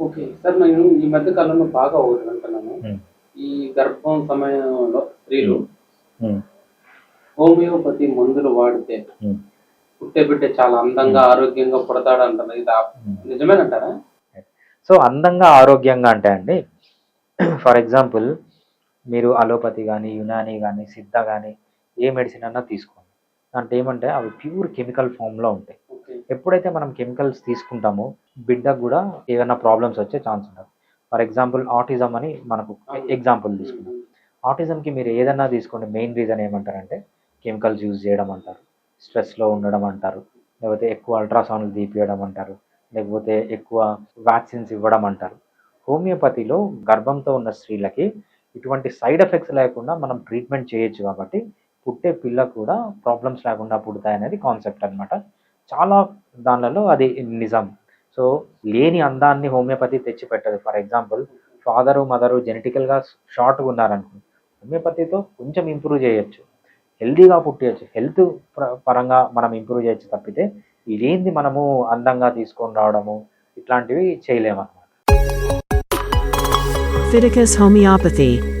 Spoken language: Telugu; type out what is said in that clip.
ఓకే సార్ నేను ఈ మధ్య కాలంలో బాగా ఒకటి వింటున్నాను Hmm. ఈ గర్భం సమయంలో స్త్రీలు ఉమ్, హోమియోపతి మందులు వాడితే ఉమ్. పుట్టే బిడ్డ చాలా అందంగా ఆరోగ్యంగా పుడతాడు అంటారు ఇది నిజమేనంటారా? సో అందంగా ఆరోగ్యంగా అంటే అండి ఫర్ ఎగ్జాంపుల్ మీరు అలోపతి కానీ యునాని కానీ సిద్ధ కానీ ఏ మెడిసిన్ అన్నా తీసుకోండి. అంటే ఏమంటే అవి ప్యూర్ కెమికల్ ఫామ్లో ఉంటాయి. ఎప్పుడైతే మనం కెమికల్స్ తీసుకుంటామో బిడ్డకు కూడా ఏదైనా ప్రాబ్లమ్స్ వచ్చే ఛాన్స్ ఉంటుంది ఫర్ ఎగ్జాంపుల్ ఆటిజం అని మనకు ఎగ్జాంపుల్ తీసుకుందాం. ఆటిజంకి మీరు ఏదన్నా తీసుకోండి మెయిన్ రీజన్ ఏమంటారంటే కెమికల్స్ యూజ్ చేయడం అంటారు. స్ట్రెస్లో ఉండడం అంటారు. లేకపోతే ఎక్కువ అల్ట్రాసౌండ్లు తీపియడం అంటారు. లేకపోతే ఎక్కువ వ్యాక్సిన్స్ ఇవ్వడం అంటారు. హోమియోపతిలో గర్భంతో ఉన్న స్త్రీలకి ఇటువంటి సైడ్ ఎఫెక్ట్స్ లేకుండా మనం ట్రీట్మెంట్ చేయొచ్చు కాబట్టి పుట్టే పిల్ల కూడా ప్రాబ్లమ్స్ లేకుండా పుడతాయి అనేది కాన్సెప్ట్ అన్నమాట. చాలా దానిలలో అది నిజం. సో లేని అందాన్ని హోమియోపతి తెచ్చి పెట్టదు ఫర్ ఎగ్జాంపుల్ ఫాదరు మదరు జెనెటికల్గా షార్ట్గా ఉన్నారనుకో హోమియోపతితో కొంచెం ఇంప్రూవ్ చేయొచ్చు. హెల్తీగా పుట్టేయచ్చు. హెల్త్ పరంగా మనం ఇంప్రూవ్ చేయొచ్చు తప్పితే ఇదేంది మనము అందంగా తీసుకొని రావడము ఇట్లాంటివి చేయలేము అన్నమాట Fiticus Homeopathy.